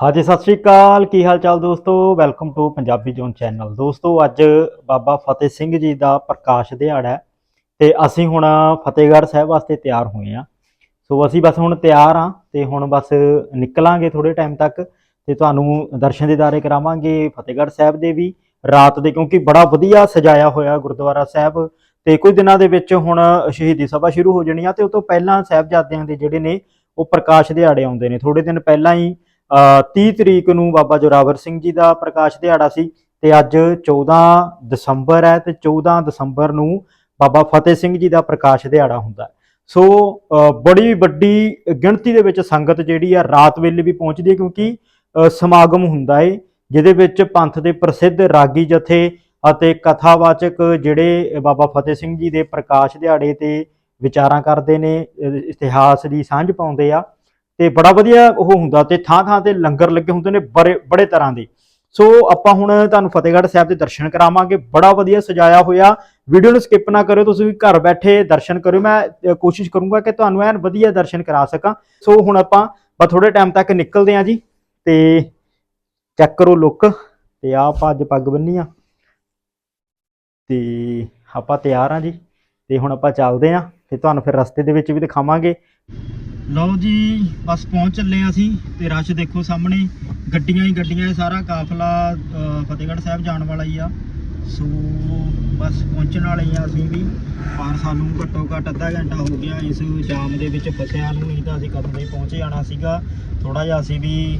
ਹਾਂਜੀ, ਸਤਿ ਸ਼੍ਰੀ ਅਕਾਲ। ਕੀ ਹਾਲ ਚਾਲ ਦੋਸਤੋ? Welcome to Punjabi zone channel ਦੋਸਤੋ, ਅੱਜ ਬਾਬਾ ਫਤਿਹ ਸਿੰਘ ਜੀ ਦਾ ਪ੍ਰਕਾਸ਼ ਦਿਹਾੜਾ ਹੈ ਤੇ ਅਸੀਂ ਹੁਣ ਫਤਿਹਗੜ੍ਹ ਸਾਹਿਬ ਵਾਸਤੇ ਤਿਆਰ ਹੋਏ ਆ ਸੋ ਅਸੀਂ ਬਸ ਹੁਣ ਤਿਆਰ ਆ ਤੇ ਹੁਣ ਬਸ ਨਿਕਲਾਂਗੇ ਥੋੜੇ ਟਾਈਮ ਤੱਕ ਤੇ ਤੁਹਾਨੂੰ ਦਰਸ਼ਨ ਦਿਦਾਰੇ ਕਰਾਵਾਂਗੇ ਫਤਿਹਗੜ੍ਹ ਸਾਹਿਬ ਦੇ ਵੀ। ਰਾਤ ਦੇ, ਕਿਉਂਕਿ ਬੜਾ ਵਧੀਆ ਸਜਾਇਆ ਹੋਇਆ ਗੁਰਦੁਆਰਾ ਸਾਹਿਬ ਤੇ ਕੁਝ ਦਿਨਾਂ ਦੇ ਵਿੱਚ ਹੁਣ ਸ਼ਹੀਦੀ ਸਭਾ ਸ਼ੁਰੂ ਹੋ ਜਾਣੀ ਆ ਤੇ ਉਸ ਤੋਂ ਪਹਿਲਾਂ ਸਾਹਿਬਜ਼ਾਦਿਆਂ ਦੇ ਜਿਹੜੇ ਨੇ ਉਹ ਪ੍ਰਕਾਸ਼ ਦਿਹਾੜੇ ਆਉਂਦੇ ਨੇ। ਥੋੜੇ ਦਿਨ ਪਹਿਲਾਂ ਹੀ 30 ਤਰੀਕ ਨੂੰ ਬਾਬਾ ਜੋਰਾਵਰ ਸਿੰਘ ਜੀ ਦਾ ਪ੍ਰਕਾਸ਼ ਦਿਹਾੜਾ ਸੀ ਤੇ ਅੱਜ 14 ਦਸੰਬਰ ਹੈ ਤੇ 14 ਦਸੰਬਰ ਨੂੰ ਬਾਬਾ ਫਤਿਹ ਸਿੰਘ ਜੀ ਦਾ ਪ੍ਰਕਾਸ਼ ਦਿਹਾੜਾ ਹੁੰਦਾ ਹੈ। ਸੋ ਬੜੀ ਵੱਡੀ ਗਿਣਤੀ ਦੇ ਵਿੱਚ ਸੰਗਤ ਜਿਹੜੀ ਆ ਰਾਤ ਵੇਲੇ ਵੀ ਪਹੁੰਚਦੀ ਹੈ ਕਿਉਂਕਿ ਸਮਾਗਮ ਹੁੰਦਾ ਏ, ਜਿਹਦੇ ਵਿੱਚ ਪੰਥ ਦੇ ਪ੍ਰਸਿੱਧ ਰਾਗੀ ਜਥੇ ਅਤੇ ਕਥਾਵਾਚਕ ਜਿਹੜੇ ਬਾਬਾ ਫਤਿਹ ਸਿੰਘ ਜੀ ਦੇ ਪ੍ਰਕਾਸ਼ ਦਿਹਾੜੇ ਤੇ ਵਿਚਾਰਾਂ ਕਰਦੇ ਨੇ ਇਤਿਹਾਸ ਦੀ ਸਾਂਝ ਪਾਉਂਦੇ ਆ। ਤੇ ਬੜਾ ਵਧੀਆ ਉਹ ਹੁੰਦਾ ਤੇ ਥਾਂ ਥਾਂ ਤੇ ਲੰਗਰ ਲੱਗੇ ਹੁੰਦੇ ਨੇ ਬੜੇ ਬੜੇ ਤਰ੍ਹਾਂ ਦੇ। ਸੋ ਆਪਾਂ ਹੁਣ ਤੁਹਾਨੂੰ ਫਤਿਹਗੜ੍ਹ ਸਾਹਿਬ ਦੇ ਦਰਸ਼ਨ ਕਰਾਵਾਂਗੇ। ਬੜਾ ਵਧੀਆ ਸਜਾਇਆ ਹੋਇਆ। ਵੀਡੀਓ ਨੂੰ ਸਕਿਪ ਨਾ ਕਰਿਓ, ਤੁਸੀਂ ਵੀ ਘਰ ਬੈਠੇ ਦਰਸ਼ਨ ਕਰਿਓ। ਮੈਂ ਕੋਸ਼ਿਸ਼ ਕਰੂੰਗਾ ਕਿ ਤੁਹਾਨੂੰ ਐਨ ਵਧੀਆ ਦਰਸ਼ਨ ਕਰਾ ਸਕਾਂ। ਸੋ ਹੁਣ ਆਪਾਂ ਬਸ ਥੋੜੇ ਟਾਈਮ ਤੱਕ ਨਿਕਲਦੇ ਹਾਂ ਜੀ ਤੇ ਚੈੱਕ ਕਰੋ ਲੁੱਕ ਤੇ ਆਹ ਆਪਾਂ ਅੱਜ ਪੱਗ ਬੰਨੀ ਆ। ਤੇ ਆਪਾਂ ਤਿਆਰ ਆ ਜੀ ਤੇ ਹੁਣ ਆਪਾਂ ਚੱਲਦੇ ਆ ਤੇ ਤੁਹਾਨੂੰ ਫਿਰ ਰਸਤੇ ਦੇ ਵਿੱਚ ਵੀ ਦਿਖਾਵਾਂਗੇ। ਲਓ ਜੀ, ਬਸ ਪਹੁੰਚ ਚੱਲੇ ਆ ਅਸੀਂ ਤੇ ਰਸ਼ ਦੇਖੋ ਸਾਹਮਣੇ। ਗੱਡੀਆਂ ਹੀ ਗੱਡੀਆਂ ਇਹ ਸਾਰਾ ਕਾਫਲਾ ਫਤਿਹਗੜ੍ਹ ਸਾਹਿਬ ਜਾਣ ਵਾਲਾ ਹੀ ਆ। ਸੋ, ਬਸ ਪਹੁੰਚਣ ਵਾਲੇ ਹੀ ਆ ਅਸੀਂ ਵੀ। ਪਰ ਸਾਨੂੰ ਘੱਟੋ ਘੱਟ ਅੱਧਾ ਘੰਟਾ ਹੋ ਗਿਆ ਇਸ ਜਾਮ ਦੇ ਵਿੱਚ ਫਸਿਆ ਨੂੰ, ਨਹੀਂ ਤਾਂ ਅਸੀਂ ਕਦੋਂ ਦੇ ਪਹੁੰਚ ਜਾਣਾ ਸੀਗਾ। ਥੋੜਾ ਜਿਹਾ ਅਸੀਂ ਵੀ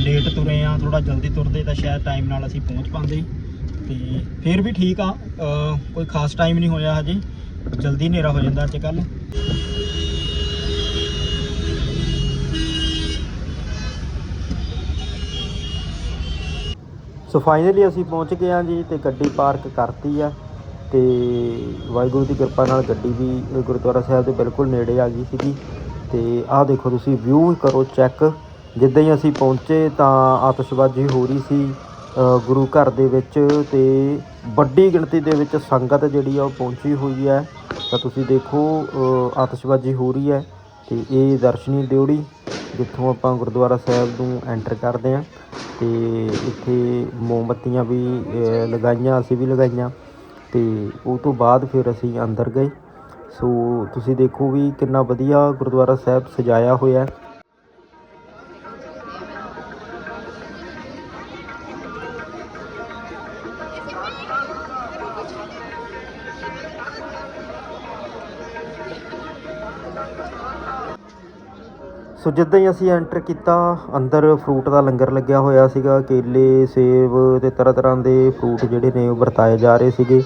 ਲੇਟ ਤੁਰੇ ਆ ਥੋੜਾ ਜਲਦੀ ਤੁਰਦੇ ਤਾਂ ਸ਼ਾਇਦ ਟਾਈਮ ਨਾਲ ਅਸੀਂ ਪਹੁੰਚ ਪਾਉਂਦੇ। ਤੇ ਫਿਰ ਵੀ ਠੀਕ ਆ ਕੋਈ ਖਾਸ ਟਾਈਮ ਨਹੀਂ ਹੋਇਆ ਹਜੇ। ਜਲਦੀ ਹਨੇਰਾ ਹੋ ਜਾਂਦਾ ਅੱਜ ਕੱਲ੍ਹ। ਸੋ ਫਾਈਨਲੀ ਅਸੀਂ ਪਹੁੰਚ ਗਏ ਹਾਂ ਜੀ ਤੇ ਗੱਡੀ ਪਾਰਕ ਕਰਤੀ ਆ ਤੇ ਵਾਹਿਗੁਰੂ ਦੀ ਕਿਰਪਾ ਨਾਲ ਗੱਡੀ ਵੀ ਗੁਰਦੁਆਰਾ ਸਾਹਿਬ ਦੇ ਬਿਲਕੁਲ ਨੇੜੇ ਆ ਗਈ ਸੀਗੀ ਤੇ ਆਹ ਦੇਖੋ ਤੁਸੀਂ ਵਿਊ ਕਰੋ ਚੈੱਕ ਜਿੱਦਾਂ ਹੀ ਅਸੀਂ ਪਹੁੰਚੇ ਤਾਂ ਆਤਿਸ਼ਬਾਜ਼ੀ ਹੋ ਰਹੀ ਸੀ ਗੁਰੂ ਘਰ ਦੇ ਵਿੱਚ ਤੇ ਵੱਡੀ ਗਿਣਤੀ ਦੇ ਵਿੱਚ ਸੰਗਤ ਜਿਹੜੀ ਆ ਉਹ ਪਹੁੰਚੀ ਹੋਈ ਹੈ। ਤਾਂ ਤੁਸੀਂ ਦੇਖੋ ਆਤਿਸ਼ਬਾਜ਼ੀ ਹੋ ਰਹੀ ਹੈ ਤੇ ਇਹ ਦਰਸ਼ਨੀ ਦਿਉੜੀ ਜਿੱਥੋਂ ਆਪਾਂ ਗੁਰਦੁਆਰਾ ਸਾਹਿਬ ਨੂੰ ਐਂਟਰ ਕਰਦੇ ਹਾਂ ਤੇ ਇੱਥੇ ਮੋਮਬੱਤੀਆਂ ਵੀ ਲਗਾਈਆਂ, ਅਸੀਂ ਵੀ ਲਗਾਈਆਂ ਤੇ ਉਹ ਤੋਂ ਬਾਅਦ ਫਿਰ ਅਸੀਂ ਅੰਦਰ ਗਏ। ਸੋ ਤੁਸੀਂ ਦੇਖੋ ਵੀ ਕਿੰਨਾ ਵਧੀਆ ਗੁਰਦੁਆਰਾ ਸਾਹਿਬ ਸਜਾਇਆ ਹੋਇਆ ਸੋ ਜਿੱਦਾਂ ਹੀ ਅਸੀਂ ਐਂਟਰ ਕੀਤਾ, ਅੰਦਰ ਫਰੂਟ ਦਾ ਲੰਗਰ ਲੱਗਿਆ ਹੋਇਆ ਸੀਗਾ, ਕੇਲੇ, ਸੇਬ ਤੇ ਤਰ੍ਹਾਂ ਤਰ੍ਹਾਂ ਦੇ ਫਰੂਟ ਜਿਹੜੇ ਨੇ ਉਹ ਵਰਤਾਏ ਜਾ ਰਹੇ ਸੀਗੇ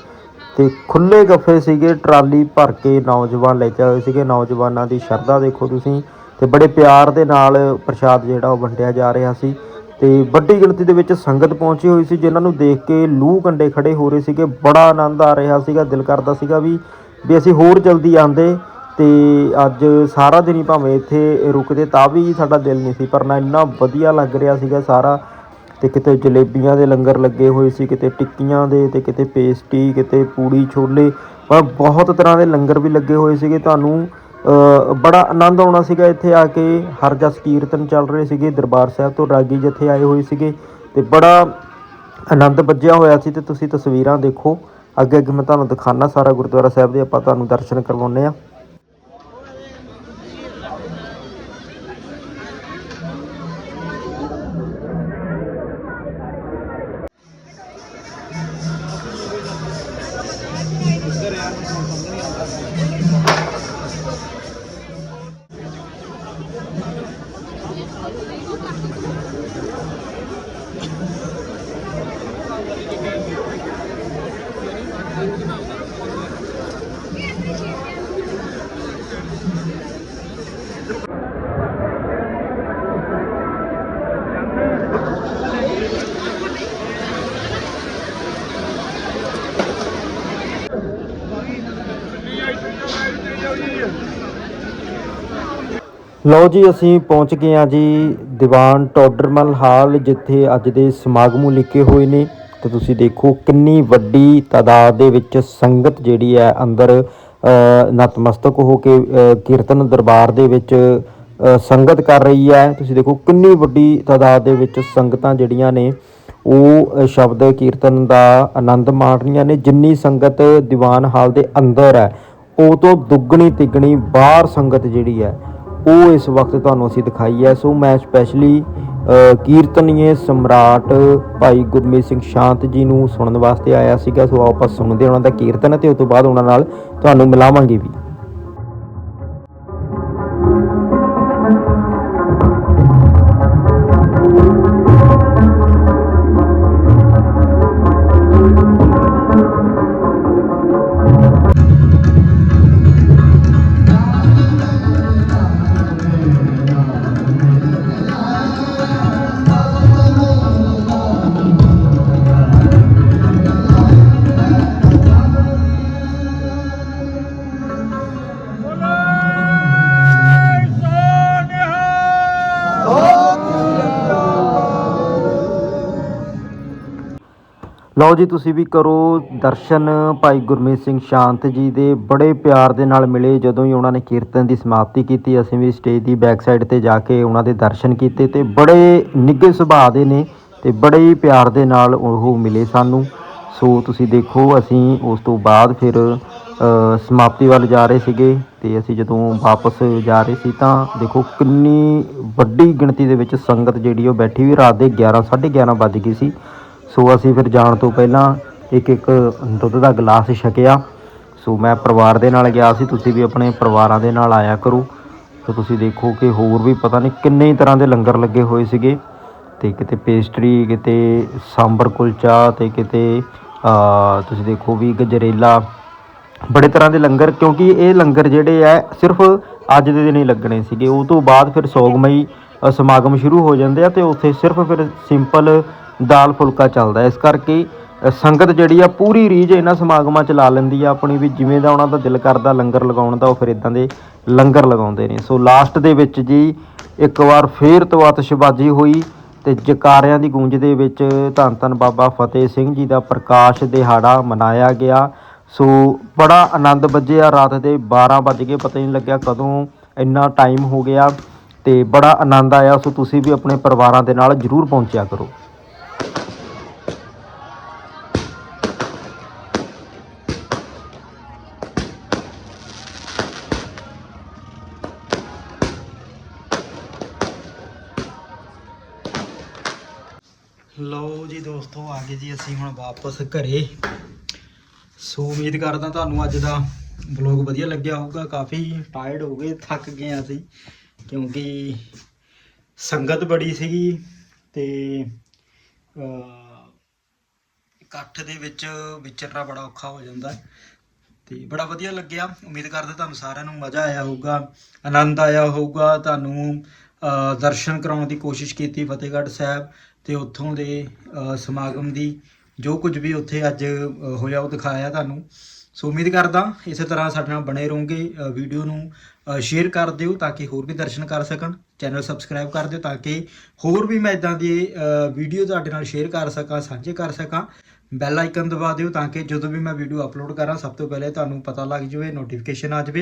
ਤੇ ਖੁੱਲੇ ਗੱਫੇ ਸੀਗੇ, ਟਰਾਲੀ ਭਰ ਕੇ ਨੌਜਵਾਨ ਲੈ ਕੇ ਆਏ ਸੀਗੇ। ਨੌਜਵਾਨਾਂ ਦੀ ਸ਼ਰਧਾ ਦੇਖੋ ਤੁਸੀਂ ਤੇ ਬੜੇ ਪਿਆਰ ਦੇ ਨਾਲ ਪ੍ਰਸ਼ਾਦ ਜਿਹੜਾ ਉਹ ਵੰਡਿਆ ਜਾ ਰਿਹਾ ਸੀ ਤੇ ਵੱਡੀ ਗਿਣਤੀ ਦੇ ਵਿੱਚ ਸੰਗਤ ਪਹੁੰਚੀ ਹੋਈ ਸੀ, ਜਿਨ੍ਹਾਂ ਨੂੰ ਦੇਖ ਕੇ ਲੂ ਕੰਡੇ ਖੜੇ ਹੋ ਰਹੇ ਸੀਗੇ। ਬੜਾ ਆਨੰਦ ਆ ਰਿਹਾ ਸੀਗਾ, ਦਿਲ ਕਰਦਾ ਸੀਗਾ ਵੀ ਵੀ ਅਸੀਂ ਹੋਰ ਜਲਦੀ ਆਂਦੇ ਅਤੇ ਅੱਜ ਸਾਰਾ ਦਿਨ ਹੀ ਭਾਵੇਂ ਇੱਥੇ ਰੁਕਦੇ ਤਾਂ ਵੀ ਸਾਡਾ ਦਿਲ ਨਹੀਂ ਸੀ, ਪਰ ਨਾ ਇੰਨਾ ਵਧੀਆ ਲੱਗ ਰਿਹਾ ਸੀਗਾ ਸਾਰਾ। ਅਤੇ ਕਿਤੇ ਜਲੇਬੀਆਂ ਦੇ ਲੰਗਰ ਲੱਗੇ ਹੋਏ ਸੀ, ਕਿਤੇ ਟਿੱਕੀਆਂ ਦੇ ਅਤੇ ਕਿਤੇ ਪੇਸਟੀ, ਕਿਤੇ ਪੂੜੀ, ਛੋਲੇ। ਪਰ ਬਹੁਤ ਤਰ੍ਹਾਂ ਦੇ ਲੰਗਰ ਵੀ ਲੱਗੇ ਹੋਏ ਸੀਗੇ। ਤੁਹਾਨੂੰ ਬੜਾ ਆਨੰਦ ਆਉਣਾ ਸੀਗਾ ਇੱਥੇ ਆ ਕੇ। ਹਰ ਜਸ ਕੀਰਤਨ ਚੱਲ ਰਹੇ ਸੀਗੇ, ਦਰਬਾਰ ਸਾਹਿਬ ਤੋਂ ਰਾਗੀ ਜਥੇ ਆਏ ਹੋਏ ਸੀਗੇ। ਤੇ ਬੜਾ ਆਨੰਦ ਵੱਜਿਆ ਹੋਇਆ ਸੀ ਤੇ ਤੁਸੀਂ ਤਸਵੀਰਾਂ ਦੇਖੋ। ਅੱਗੇ ਅੱਗੇ ਮੈਂ ਤੁਹਾਨੂੰ ਦਿਖਾਣਾ ਸਾਰਾ ਗੁਰਦੁਆਰਾ ਸਾਹਿਬ ਦੇ, ਆਪਾਂ ਤੁਹਾਨੂੰ ਦਰਸ਼ਨ ਕਰਵਾਉਂਦੇ ਆ ਲਓ ਜੀ, ਅਸੀਂ ਪਹੁੰਚ ਗਏ ਹਾਂ ਜੀ ਦੀਵਾਨ ਟੋਡਰਮਲ ਹਾਲ, ਜਿੱਥੇ ਅੱਜ ਦੇ ਸਮਾਗਮ ਲਿਖੇ ਹੋਏ ਨੇ। ਤੇ ਤੁਸੀਂ ਦੇਖੋ ਕਿੰਨੀ ਵੱਡੀ ਤਾਦਾਦ ਦੇ ਵਿੱਚ ਸੰਗਤ ਜਿਹੜੀ ਹੈ ਅੰਦਰ ਨਤਮਸਤਕ ਹੋ ਕੇ ਕੀਰਤਨ ਦਰਬਾਰ ਦੇ ਵਿੱਚ ਸੰਗਤ ਕਰ ਰਹੀ ਹੈ। ਤੁਸੀਂ ਦੇਖੋ ਕਿੰਨੀ ਵੱਡੀ ਤਾਦਾਦ ਦੇ ਵਿੱਚ ਸੰਗਤਾਂ ਜਿਹੜੀਆਂ ਨੇ, ਉਹ ਸ਼ਬਦ ਕੀਰਤਨ ਦਾ ਆਨੰਦ ਮਾਣ ਰਹੀਆਂ ਨੇ। ਜਿੰਨੀ ਸੰਗਤ ਦੀਵਾਨ ਹਾਲ ਦੇ ਅੰਦਰ ਹੈ, ਉਹ ਤੋਂ ਦੁੱਗਣੀ ਤਿੱਗਣੀ ਬਾਹਰ ਸੰਗਤ ਜਿਹੜੀ ਹੈ ਉਹ ਇਸ ਵਕਤ ਤੁਹਾਨੂੰ ਅਸੀਂ ਦਿਖਾਈ ਹੈ। ਸੋ ਮੈਂ ਸਪੈਸ਼ਲੀ ਕੀਰਤਨੀਏ ਸਮਰਾਟ ਭਾਈ ਗੁਰਮੀਤ ਸਿੰਘ ਸ਼ਾਂਤ ਜੀ ਨੂੰ ਸੁਣਨ ਵਾਸਤੇ ਆਇਆ ਸੀਗਾ। ਸੋ ਆਪਾਂ ਸੁਣਦੇ ਉਹਨਾਂ ਦਾ ਕੀਰਤਨ ਤੇ ਉਸ ਤੋਂ ਬਾਅਦ ਉਹਨਾਂ ਨਾਲ ਤੁਹਾਨੂੰ ਮਿਲਾਵਾਂਗੇ ਵੀ। ਲਓ ਜੀ, ਤੁਸੀਂ ਵੀ ਕਰੋ ਦਰਸ਼ਨ। ਭਾਈ ਗੁਰਮੀਤ ਸਿੰਘ ਸ਼ਾਂਤ ਜੀ ਦੇ ਬੜੇ ਪਿਆਰ ਦੇ ਨਾਲ ਮਿਲੇ, ਜਦੋਂ ਹੀ ਉਹਨਾਂ ਨੇ ਕੀਰਤਨ ਦੀ ਸਮਾਪਤੀ ਕੀਤੀ, ਅਸੀਂ ਵੀ ਸਟੇਜ ਦੀ ਬੈਕ ਸਾਈਡ ਤੇ ਜਾ ਕੇ ਉਹਨਾਂ ਦੇ ਦਰਸ਼ਨ ਕੀਤੇ ਤੇ ਬੜੇ ਨਿੱਘੇ ਸੁਭਾਅ ਦੇ ਨੇ ਤੇ ਬੜੇ ਹੀ ਪਿਆਰ ਦੇ ਨਾਲ ਉਹ ਮਿਲੇ ਸਾਨੂੰ। ਸੋ ਤੁਸੀਂ ਦੇਖੋ, ਅਸੀਂ ਉਸ ਤੋਂ ਬਾਅਦ ਫਿਰ ਸਮਾਪਤੀ ਵੱਲ ਜਾ ਰਹੇ ਸੀਗੇ ਤੇ ਅਸੀਂ ਜਦੋਂ ਵਾਪਸ ਜਾ ਰਹੇ ਸੀ ਤਾਂ ਦੇਖੋ ਕਿੰਨੀ ਵੱਡੀ ਗਿਣਤੀ ਦੇ ਵਿੱਚ ਸੰਗਤ ਜਿਹੜੀ ਉਹ ਬੈਠੀ ਵੀ ਰਾਤ ਦੇ 11 11:30 ਵੱਜ ਗਈ ਸੀ। ਸੋ ਅਸੀਂ ਫਿਰ ਜਾਣ ਤੋਂ ਪਹਿਲਾਂ ਇੱਕ ਇੱਕ ਦੁੱਧ ਦਾ ਗਲਾਸ ਛਕਿਆ। ਸੋ ਮੈਂ ਪਰਿਵਾਰ ਦੇ ਨਾਲ ਗਿਆ ਸੀ, ਤੁਸੀਂ ਵੀ ਆਪਣੇ ਪਰਿਵਾਰਾਂ ਦੇ ਨਾਲ ਆਇਆ ਕਰੋ। ਤੇ ਤੁਸੀਂ ਦੇਖੋ ਕਿ ਹੋਰ ਵੀ ਪਤਾ ਨਹੀਂ ਕਿੰਨੇ ਹੀ ਤਰ੍ਹਾਂ ਦੇ ਲੰਗਰ ਲੱਗੇ ਹੋਏ ਸੀਗੇ। ਤੇ ਕਿਤੇ ਪੇਸਟਰੀ, ਕਿਤੇ ਸਾਂਬਰ ਕੁਲਚਾ ਤੇ ਕਿਤੇ ਤੁਸੀਂ ਦੇਖੋ ਵੀ ਗਜਰੇਲਾ। ਬੜੇ ਤਰ੍ਹਾਂ ਦੇ ਲੰਗਰ, ਕਿਉਂਕਿ ਇਹ ਲੰਗਰ ਜਿਹੜੇ ਆ, ਸਿਰਫ ਅੱਜ ਦੇ ਦਿਨ ਹੀ ਲੱਗਣੇ ਸੀਗੇ। ਉਹ ਤੋਂ ਬਾਅਦ ਫਿਰ ਸੋਗਮਈ ਸਮਾਗਮ ਸ਼ੁਰੂ ਹੋ ਜਾਂਦੇ ਆ ਤੇ ਉੱਥੇ ਸਿਰਫ ਫਿਰ ਸਿੰਪਲ ਦਾਲ ਫੁਲਕਾ ਚੱਲਦਾ ਇਸ ਕਰਕੇ ਸੰਗਤ ਜਿਹੜੀ ਆ ਪੂਰੀ ਰੀਝ ਇਹਨਾਂ ਸਮਾਗਮਾਂ ਚ ਲਾ ਲੈਂਦੀ ਆ। ਆਪਣੀ ਵੀ ਜਿਵੇਂ ਦਾ ਉਹਨਾਂ ਦਾ ਦਿਲ ਕਰਦਾ ਲੰਗਰ ਲਗਾਉਣ ਦਾ, ਉਹ ਫਿਰ ਇਦਾਂ ਦੇ ਲੰਗਰ ਲਗਾਉਂਦੇ ਨੇ। ਸੋ ਲਾਸਟ ਦੇ ਵਿੱਚ ਜੀ, ਇੱਕ ਵਾਰ ਫੇਰ ਤੋਂ ਆਤਿਸ਼ਬਾਜ਼ੀ ਹੋਈ ਤੇ ਜਕਾਰਿਆਂ ਦੀ ਗੂੰਜ ਦੇ ਵਿੱਚ ਧੰਨ ਧੰਨ ਬਾਬਾ ਫਤਿਹ ਸਿੰਘ ਜੀ ਦਾ ਪ੍ਰਕਾਸ਼ ਦਿਹਾੜਾ ਮਨਾਇਆ ਗਿਆ। ਸੋ ਬੜਾ ਆਨੰਦ ਵੱਜਿਆ। ਰਾਤ ਦੇ 12 ਵੱਜ ਗਏ, ਪਤਾ ਨਹੀਂ ਲੱਗਿਆ ਕਦੋਂ ਇੰਨਾ ਟਾਈਮ ਹੋ ਗਿਆ ਤੇ ਬੜਾ ਆਨੰਦ ਆਇਆ। ਸੋ ਤੁਸੀਂ ਵੀ ਆਪਣੇ ਪਰਿਵਾਰਾਂ ਦੇ ਨਾਲ ਜਰੂਰ ਪਹੁੰਚਿਆ ਕਰੋ। ਲਓ ਜੀ ਦੋਸਤੋ ਆ ਗਏ ਜੀ ਅਸੀਂ ਹੁਣ ਵਾਪਸ ਘਰੇ। ਸੋ ਉਮੀਦ ਕਰਦਾ ਤੁਹਾਨੂੰ ਅੱਜ ਦਾ ਵਲੌਗ ਵਧੀਆ ਲੱਗਿਆ ਹੋਊਗਾ। ਕਾਫੀ ਟਾਇਰਡ ਹੋ ਗਏ ਥੱਕ ਗਏ ਅਸੀਂ ਕਿਉਂਕਿ ਸੰਗਤ ਬੜੀ ਸੀਗੀ ਤੇ ਅਹ, ਇਕੱਠ ਦੇ ਵਿੱਚ ਵਿਚਰਨਾ ਬੜਾ ਔਖਾ ਹੋ ਜਾਂਦਾ ਤੇ ਬੜਾ ਵਧੀਆ ਲੱਗਿਆ। ਉਮੀਦ ਕਰਦੇ ਤੁਹਾਨੂੰ ਸਾਰਿਆਂ ਨੂੰ ਮਜ਼ਾ ਆਇਆ ਹੋਊਗਾ ਆਨੰਦ ਆਇਆ ਹੋਊਗਾ। ਤੁਹਾਨੂੰ ਅ, ਦਰਸ਼ਨ ਕਰਾਉਣ ਦੀ ਕੋਸ਼ਿਸ਼ ਕੀਤੀ ਫਤਿਹਗੜ੍ਹ ਸਾਹਿਬ। ਤੇ ਉੱਥੋਂ ਦੇ ਸਮਾਗਮ ਦੀ ਜੋ ਕੁਝ ਵੀ ਉੱਥੇ ਅੱਜ ਹੋਇਆ ਉਹ ਦਿਖਾਇਆ ਤੁਹਾਨੂੰ। ਸੋ ਉਮੀਦ ਕਰਦਾ ਇਸੇ ਤਰ੍ਹਾਂ ਸਾਡੇ ਨਾਲ ਬਣੇ ਰਹੋਗੇ। ਵੀਡੀਓ ਨੂੰ ਸ਼ੇਅਰ ਕਰ ਦਿਓ ਤਾਂ ਕਿ ਹੋਰ ਵੀ ਦਰਸ਼ਨ ਕਰ ਸਕਣ। ਚੈਨਲ ਸਬਸਕ੍ਰਾਈਬ ਕਰ ਦਿਓ ਤਾਂ ਕਿ ਹੋਰ ਵੀ ਮੈਂ ਇਦਾਂ ਦੀ ਵੀਡੀਓ ਤੁਹਾਡੇ ਨਾਲ ਸ਼ੇਅਰ ਕਰ ਸਕਾਂ, ਸਾਂਝੇ ਕਰ ਸਕਾਂ। ਬੈਲ ਆਈਕਨ ਦਬਾ ਦਿਓ ਤਾਂ ਕਿ ਜਦੋਂ ਵੀ ਮੈਂ ਵੀਡੀਓ ਅਪਲੋਡ ਕਰਾਂ, ਸਭ ਤੋਂ ਪਹਿਲੇ ਤੁਹਾਨੂੰ ਪਤਾ ਲੱਗ ਜਾਵੇ, ਨੋਟੀਫਿਕੇਸ਼ਨ ਆ ਜਾਵੇ।